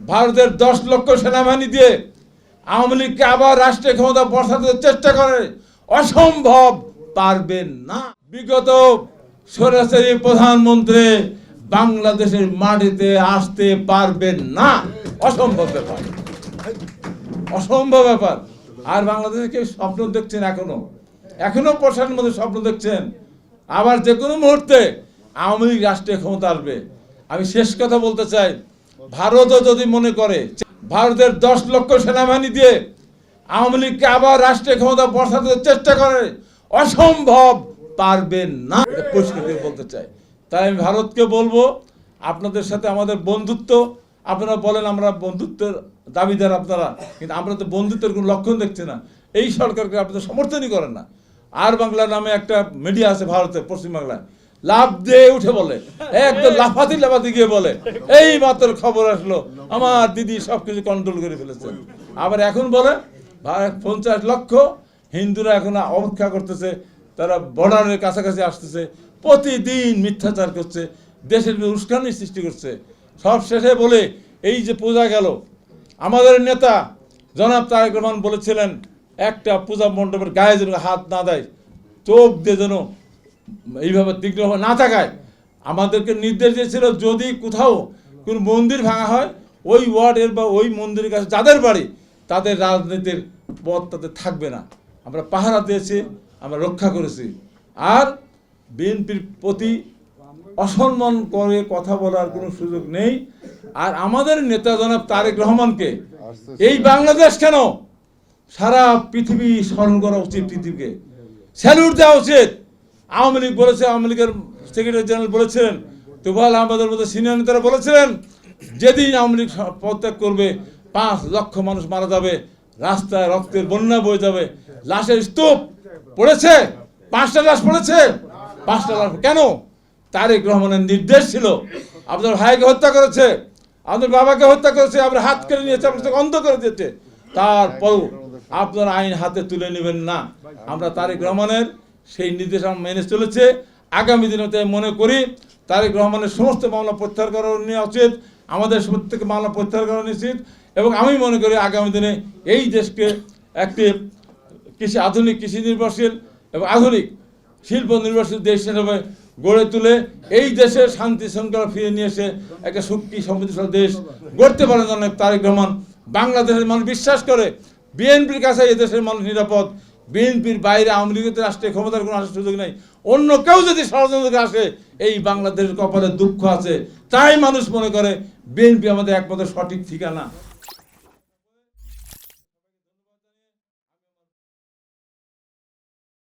ভারতের দশ লক্ষ সেনাবাহিনী দিয়ে আওয়ামী লীগকে আবার রাষ্ট্রীয় ক্ষমতা বসাতে চেষ্টা করে, অসম্ভব পারবেন না। বিগত সরাসরি প্রধানমন্ত্রী বাংলাদেশের মাটিতে আসতে পারবেন না। অসম্ভব ব্যাপার। অসম্ভব ব্যাপার। আর বাংলাদেশে কেউ স্বপ্ন দেখছেন এখনও? এখনও প্রশাসনের মধ্যে স্বপ্ন দেখছেন? আবার যে কোনো মুহূর্তে আওয়ামী লীগ রাষ্ট্রীয় ক্ষমতা আসবে। আমি শেষ কথা বলতে চাই। ভারতও যদি মনে করে ভারতের দশ লক্ষ সেনাবাহিনী দিয়ে আওয়ামী লীগকে আবার রাষ্ট্রীয় ক্ষমতা বসাতে চেষ্টা করে, অসম্ভব পারবেন না। পরিষ্কার করে বলতে চাই। তাই আমি ভারতকে বলব, আপনাদের সাথে আমাদের বন্ধুত্ব, আপনারা বলেন আমরা বন্ধুত্বের দাবিদার আপনারা, কিন্তু আমরা তো বন্ধুত্বের কোনো লক্ষণ দেখছি না। এই সরকারকে আপনাদের সমর্থনই করেন না। আর বাংলা নামে একটা মিডিয়া আছে ভারতে পশ্চিমবাংলায়। লাভ দিয়ে উঠে বলে। একদম লাফাতি লাফাতি গিয়ে বলে, এই মাত্র খবর আসলো, আমার দিদি সবকিছু কন্ট্রোল করে ফেলেছে। আবার এখন বলে পঞ্চাশ লক্ষ, হিন্দুরা এখন অপেক্ষা করতেছে, তারা বর্ডারের কাছাকাছি আসতেছে, প্রতিদিন মিথ্যাচার করছে, দেশের উস্কানি সৃষ্টি করছে। সব শেষে বলে, এই যে পূজা গেল। আমাদের নেতা জনাব তারেক রহমান বলেছিলেন, একটা পূজা মণ্ডপের গায়ে যেন হাত না দেয় চোখ দিয়ে যেন এইভাবে তীক্ষ্ণ না থাকায় আমাদেরকে নির্দেশ দিয়েছিল যদি কোথাও কোনো মন্দির ভাঙা হয়, ওই ওয়ার্ডের বা ওই মন্দিরের কাছে যাদের বাড়ি, তাদের রাজনীতির পথ তাদের থাকবে না। আমরা পাহারা দিয়েছি, আমরা রক্ষা করেছি। আর বিএনপির প্রতি অসম্মান করে কথা বলার কোনো সুযোগ নেই। আর আমাদের নেতা জনাব তারেক রহমানকে, এই বাংলাদেশ কেন সারা পৃথিবী স্মরণ করা উচিত পৃথিবীকে? স্যালুট দেওয়া উচিত। আওয়ামী লীগ বলেছে, আওয়ামী লীগের সেক্রেটারি জেনারেল বলেছিলেন তুফাল আহমদের মতো সিনিয়র নেতারা বলেছিলেন, যেদিন আওয়ামী লীগ পদত্যাগ করবে, পাঁচ লক্ষ মানুষ মারা যাবে, রাস্তায় রক্তের বন্যা বয়ে যাবে, লাশের স্তূপ পড়েছে, পাঁচটা লাশ পড়েছে, পাঁচটা লাশ কেন? তারেক রহমানের নির্দেশ ছিল আপনার ভাইকে হত্যা করেছে আপনার বাবাকে হত্যা করেছে আপনার হাত কেড়ে নিয়েছে আপনার অন্ধ করে দিয়েছে। তারপরও আপনার আইন হাতে তুলে নেবেন না। আমরা তারেক রহমানের সেই নির্দেশ আমরা মেনে চলেছে। আগামী দিনে তাই মনে করি, তারেক রহমানের সমস্ত মামলা প্রত্যাহার করা নেওয়া উচিত, আমাদের প্রত্যেক মামলা প্রত্যাহার করা উচিত এবং আমি মনে করি আগামী দিনে এই দেশকে একটি কৃষি আধুনিক কৃষি নির্ভরশীল এবং আধুনিক শিল্প নির্ভরশীল দেশ হিসেবে গড়ে তুলে এই দেশে শান্তি শৃঙ্খলা ফিরে নিয়ে এসে একটা সুখী, সমৃদ্ধিশালী দেশ গড়তে পারেন অনেক তারেক রহমান। বাংলাদেশের মানুষ বিশ্বাস করে, বিএনপির কাছে এই দেশের মানুষ নিরাপদ। বিএনপির বাইরে আওয়ামী লীগের রাষ্ট্রে ক্ষমতার কোনো আসার সুযোগ নেই। অন্য কেউ যদি ষড়যন্ত্র আসে, এই বাংলাদেশের কপালে দুঃখ আছে। তাই মানুষ মনে করে, বিএনপি আমাদের একমাত্র সঠিক ঠিকানা।